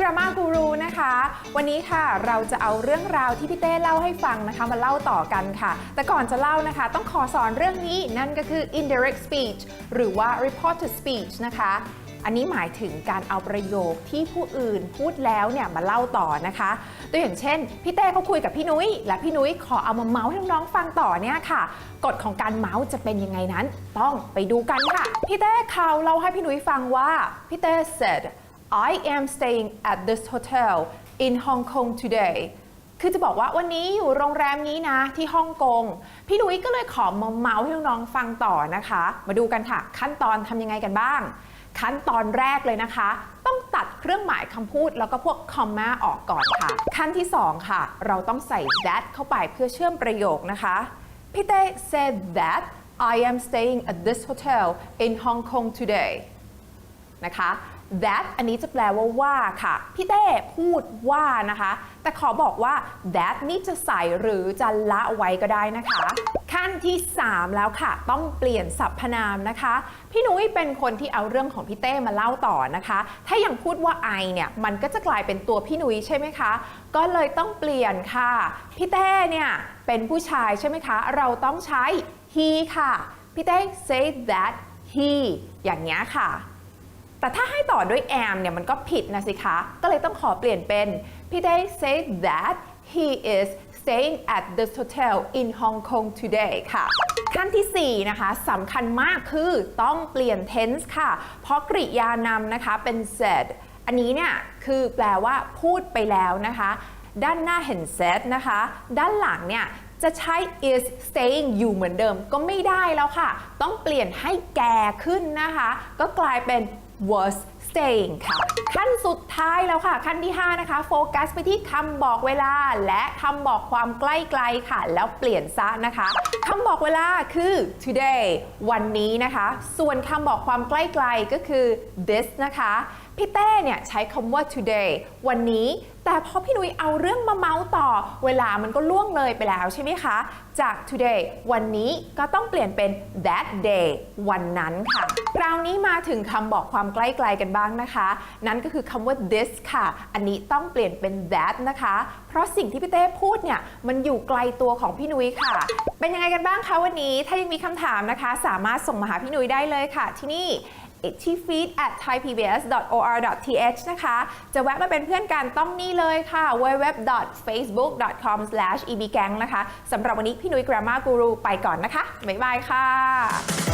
Grammar Guru นะคะ วันนี้ค่ะเราจะเอาเรื่องราวที่พี่เต้เล่าให้ฟังนะคะมาเล่าต่อกันค่ะ แต่ก่อนจะเล่านะคะ ต้องขอสอนเรื่องนี้นั่นก็คือ indirect speech หรือว่า reported speech นะคะ อันนี้หมายถึงการเอาประโยคที่ผู้อื่นพูดแล้วเนี่ยมาเล่าต่อนะคะ ตัวอย่างเช่นพี่เต้เขาคุยกับพี่นุ้ยและพี่นุ้ยขอเอามาเมาส์ให้น้องๆฟังต่อเนี่ยค่ะกฎของการเมาส์จะเป็นยังไงนั้น ต้องไปดูกันค่ะพี่เต้เขาเล่าให้พี่นุ้ยฟังว่าพี่เต้ said I am staying at this hotel in Hong Kong today คือจะบอกว่าวันนี้อยู่โรงแรมนี้นะที่ฮ่องกง พี่นุ้ยก็เลยขอมาเมาส์ให้น้องๆฟังต่อนะคะ มาดูกันค่ะ ขั้นตอนทำยังไงกันบ้าง ขั้นตอนแรกเลยนะคะ ต้องตัดเครื่องหมายคำพูดแล้วก็พวกคอมมาออกก่อนค่ะ ขั้นที่ 2 ค่ะ เราต้องใส่ that เข้าไปเพื่อเชื่อมประโยคนะคะพี่เต้ said that I am staying at this hotel in Hong Kong today นะคะ that อันนี้จะแปลว่าว่าค่ะ พี่เต้พูดว่านะคะ แต่ขอบอกว่า that นี่จะใส่หรือจะละไว้ก็ได้นะคะ ขั้นที่ 3 แล้วค่ะ ต้องเปลี่ยนสรรพนามนะคะ พี่นุ้ยเป็นคนที่เอาเรื่องของพี่เต้มาเล่าต่อนะคะ ถ้ายังพูดว่า I เนี่ยมันก็จะกลายเป็นตัวพี่นุ้ยใช่ไหมคะ ก็เลยต้องเปลี่ยนค่ะพี่เต้เนี่ยเป็นผู้ชายใช่ไหมคะ เราต้องใช้ he ค่ะพี่เต้ say that he อย่างเงี้ยค่ะ แต่ถ้าให้ต่อด้วย am เนี่ยมันก็ผิดนะสิคะ ก็เลยต้องขอเปลี่ยนเป็นพี่ได้ say that he is staying at this hotel in Hong Kong today ค่ะ ขั้นทีสี่ 4 นะคะสำคัญมากคือต้องเปลี่ยน tense ค่ะ เพราะกริยานำนะคะเป็น said อันนี้เนี่ยคือแปลว่าพูดไปแล้วนะคะ ด้านหน้าเห็น said นะคะ ด้านหลังเนี่ย จะใช้ is staying อยู่เหมือนเดิมก็ไม่ได้แล้วค่ะ ต้องเปลี่ยนให้แก่ขึ้นนะคะ ก็กลายเป็น was staying ค่ะ ขั้นสุดท้ายแล้วค่ะ ขั้นที่ 5 นะคะ โฟกัสไปที่คำบอกเวลา และคำบอกความใกล้ไกลค่ะ แล้วเปลี่ยนซะนะคะคำบอกเวลาคือ today วันนี้นะคะ ส่วนคำบอกความใกล้ไกลก็คือ this นะคะ พี่เต้เนี่ยใช้คำว่า today วันนี้ แต่พอพี่นุ้ยเอาเรื่องมาเมาส์ต่อ เวลามันก็ล่วงเลยไปแล้วใช่ไหมคะ จาก today วันนี้ก็ต้องเปลี่ยนเป็น that day วันนั้นค่ะ คราวนี้มาถึงคำบอกความใกล้ไกลกันบ้างนะคะ นั่นก็คือคำว่า this ค่ะ อันนี้ต้องเปลี่ยนเป็น that นะคะ เพราะสิ่งที่พี่เต้พูดเนี่ยมันอยู่ไกลตัวของพี่นุ้ยค่ะ เป็นยังไงกันบ้างคะวันนี้ ถ้ายังมีคำถามนะคะ สามารถส่งมาหาพี่นุ้ยได้เลยค่ะที่นี่ ที่ feed at thaipbs.or.th นะคะ จะแวะมาเป็นเพื่อนกันต้องนี่เลยค่ะ www.facebook.com/ebgang นะคะ สำหรับวันนี้พี่นุ้ย Grammar Guru ไปก่อนนะคะ บ๊ายบายค่ะ